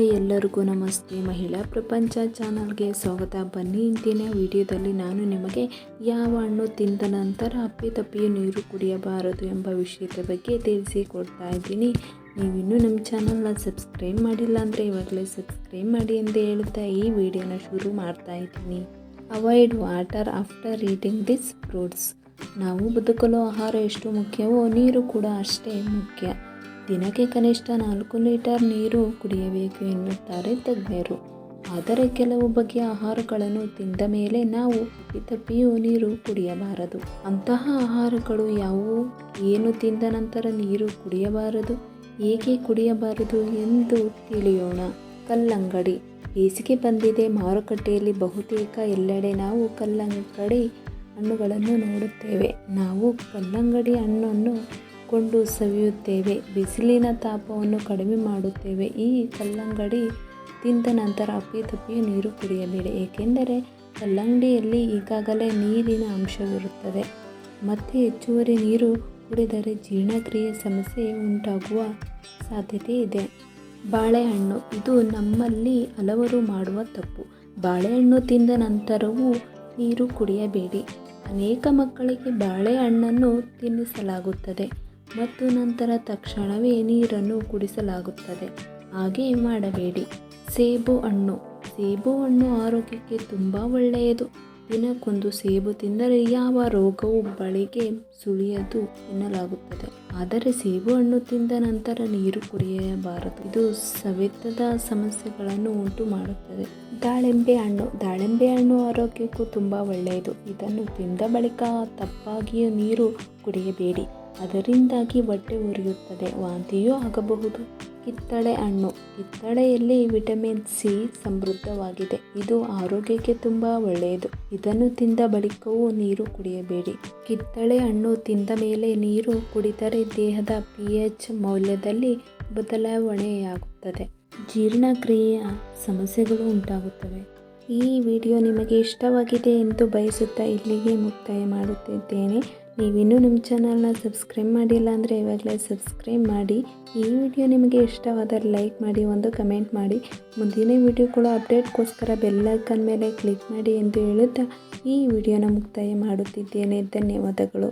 Hi ಎಲ್ಲರಿಗೂ ನಮಸ್ತೆ. ಮಹಿಳಾ ಪ್ರಪಂಚ ಚಾನಲ್ಗೆ ಸ್ವಾಗತ. ಬನ್ನಿ, ಇಂದಿನ ವಿಡಿಯೋದಲ್ಲಿ ನಾನು ನಿಮಗೆ ಯಾವ ಹಣ್ಣು ತಿಂದ ನಂತರ ಅಪ್ಪಿ ತಪ್ಪಿ ನೀರು ಕುಡಿಯಬಾರದು ಎಂಬ ವಿಷಯದ ಬಗ್ಗೆ ತಿಳಿಸಿಕೊಡ್ತಾ ಇದ್ದೀನಿ. ನೀವಿನ್ನೂ ನಮ್ಮ ಚಾನಲ್ನ ಸಬ್ಸ್ಕ್ರೈಬ್ ಮಾಡಿಲ್ಲ ಅಂದರೆ ಇವಾಗಲೇ ಸಬ್ಸ್ಕ್ರೈಬ್ ಮಾಡಿ ಎಂದು ಹೇಳ್ತಾ ಈ ವಿಡಿಯೋನ ಶುರು ಮಾಡ್ತಾ ಇದ್ದೀನಿ. Avoid water after eating this fruits ನಾವು ಬದುಕಲು ಆಹಾರ ಎಷ್ಟು ಮುಖ್ಯವೋ ನೀರು ಕೂಡ ಅಷ್ಟೇ ಮುಖ್ಯ. ದಿನಕ್ಕೆ ಕನಿಷ್ಠ ನಾಲ್ಕು ಲೀಟರ್ ನೀರು ಕುಡಿಯಬೇಕು ಎನ್ನುತ್ತಾರೆ ತಜ್ಞರು. ಆದರೆ ಕೆಲವು ಬಗೆಯ ಆಹಾರಗಳನ್ನು ತಿಂದ ಮೇಲೆ ನಾವು ತಪ್ಪಿಯೂ ನೀರು ಕುಡಿಯಬಾರದು. ಅಂತಹ ಆಹಾರಗಳು ಯಾವುವು? ಏನು ತಿಂದ ನಂತರ ನೀರು ಕುಡಿಯಬಾರದು? ಏಕೆ ಕುಡಿಯಬಾರದು ಎಂದು ತಿಳಿಯೋಣ. ಕಲ್ಲಂಗಡಿ. ಬೇಸಿಗೆ ಬಂದಿದೆ. ಮಾರುಕಟ್ಟೆಯಲ್ಲಿ ಬಹುತೇಕ ಎಲ್ಲೆಡೆ ನಾವು ಕಲ್ಲಂಗಡಿ ಹಣ್ಣುಗಳನ್ನು ನೋಡುತ್ತೇವೆ. ನಾವು ಕಲ್ಲಂಗಡಿ ಹಣ್ಣನ್ನು ಕೊಂಡು ಸವಿಯುತ್ತೇವೆ. ಬಿಸಿಲಿನ ತಾಪವನ್ನು ಕಡಿಮೆ ಮಾಡುತ್ತೇವೆ. ಈ ಕಲ್ಲಂಗಡಿ ತಿಂದ ನಂತರ ಅಪ್ಪಿತಪ್ಪಿಯೂ ನೀರು ಕುಡಿಯಬೇಡಿ. ಏಕೆಂದರೆ ಕಲ್ಲಂಗಡಿಯಲ್ಲಿ ಈಗಾಗಲೇ ನೀರಿನ ಅಂಶವಿರುತ್ತದೆ. ಮತ್ತೆ ಹೆಚ್ಚುವರಿ ನೀರು ಕುಡಿದರೆ ಜೀರ್ಣಕ್ರಿಯೆ ಸಮಸ್ಯೆ ಉಂಟಾಗುವ ಸಾಧ್ಯತೆ ಇದೆ. ಬಾಳೆಹಣ್ಣು, ಇದು ನಮ್ಮಲ್ಲಿ ಹಲವರು ಮಾಡುವ ತಪ್ಪು. ಬಾಳೆಹಣ್ಣು ತಿಂದ ನಂತರವೂ ನೀರು ಕುಡಿಯಬೇಡಿ. ಅನೇಕ ಮಕ್ಕಳಿಗೆ ಬಾಳೆಹಣ್ಣನ್ನು ತಿನ್ನಿಸಲಾಗುತ್ತದೆ. ಮತ್ತು ನಂತರ ತಕ್ಷಣವೇ ನೀರನ್ನು ಕುಡಿಸಲಾಗುತ್ತದೆ. ಹಾಗೆ ಮಾಡಬೇಡಿ. ಸೇಬು ಹಣ್ಣು. ಸೇಬು ಹಣ್ಣು ಆರೋಗ್ಯಕ್ಕೆ ತುಂಬ ಒಳ್ಳೆಯದು. ದಿನಕ್ಕೊಂದು ಸೇಬು ತಿಂದರೆ ಯಾವ ರೋಗವು ಬಳಿಗೆ ಸುಳಿಯದು ಎನ್ನಲಾಗುತ್ತದೆ. ಆದರೆ ಸೇಬು ಹಣ್ಣು ತಿಂದ ನಂತರ ನೀರು ಕುಡಿಯಬಾರದು. ಇದು ಸವೆತದ ಸಮಸ್ಯೆಗಳನ್ನು ಉಂಟು ಮಾಡುತ್ತದೆ. ದಾಳಿಂಬೆ ಹಣ್ಣು. ದಾಳಿಂಬೆ ಹಣ್ಣು ಆರೋಗ್ಯಕ್ಕೂ ತುಂಬ ಒಳ್ಳೆಯದು. ಇದನ್ನು ತಿಂದ ಬಳಿಕ ತಪ್ಪಾಗಿಯೂ ನೀರು ಕುಡಿಯಬೇಡಿ. ಅದರಿಂದಾಗಿ ಹೊಟ್ಟೆ ಉರಿಯುತ್ತದೆ. ವಾಂತಿಯೂ ಆಗಬಹುದು. ಕಿತ್ತಳೆ ಹಣ್ಣು. ಕಿತ್ತಳೆಯಲ್ಲಿ ವಿಟಮಿನ್ ಸಿ ಸಮೃದ್ಧವಾಗಿದೆ. ಇದು ಆರೋಗ್ಯಕ್ಕೆ ತುಂಬ ಒಳ್ಳೆಯದು. ಇದನ್ನು ತಿಂದ ಬಳಿಕವೂ ನೀರು ಕುಡಿಯಬೇಡಿ. ಕಿತ್ತಳೆ ಹಣ್ಣು ತಿಂದ ಮೇಲೆ ನೀರು ಕುಡಿದರೆ ದೇಹದ ಪಿ ಎಚ್ ಮೌಲ್ಯದಲ್ಲಿ ಬದಲಾವಣೆಯಾಗುತ್ತದೆ. ಜೀರ್ಣಕ್ರಿಯೆಯ ಸಮಸ್ಯೆಗಳು ಉಂಟಾಗುತ್ತವೆ. ಈ ವಿಡಿಯೋ ನಿಮಗೆ ಇಷ್ಟವಾಗಿದೆ ಎಂದು ಬಯಸುತ್ತಾ ಇಲ್ಲಿಗೆ ಮುಕ್ತಾಯ ಮಾಡುತ್ತಿದ್ದೇನೆ. ನೀವಿನ್ನೂ ನಮ್ಮ ಚಾನಲ್ನ ಸಬ್ಸ್ಕ್ರೈಬ್ ಮಾಡಿಲ್ಲ ಅಂದರೆ ಇವಾಗಲೇ ಸಬ್ಸ್ಕ್ರೈಬ್ ಮಾಡಿ. ಈ ವಿಡಿಯೋ ನಿಮಗೆ ಇಷ್ಟವಾದರೆ ಲೈಕ್ ಮಾಡಿ, ಒಂದು ಕಮೆಂಟ್ ಮಾಡಿ. ಮುಂದಿನ ವಿಡಿಯೋ ಕೂಡ ಅಪ್ಡೇಟ್ಗೋಸ್ಕರ ಬೆಲ್ಲೈಕನ್ ಮೇಲೆ ಕ್ಲಿಕ್ ಮಾಡಿ ಎಂದು ಹೇಳುತ್ತಾ ಈ ವಿಡಿಯೋನ ಮುಕ್ತಾಯ ಮಾಡುತ್ತಿದ್ದೇನೆ. ಧನ್ಯವಾದಗಳು.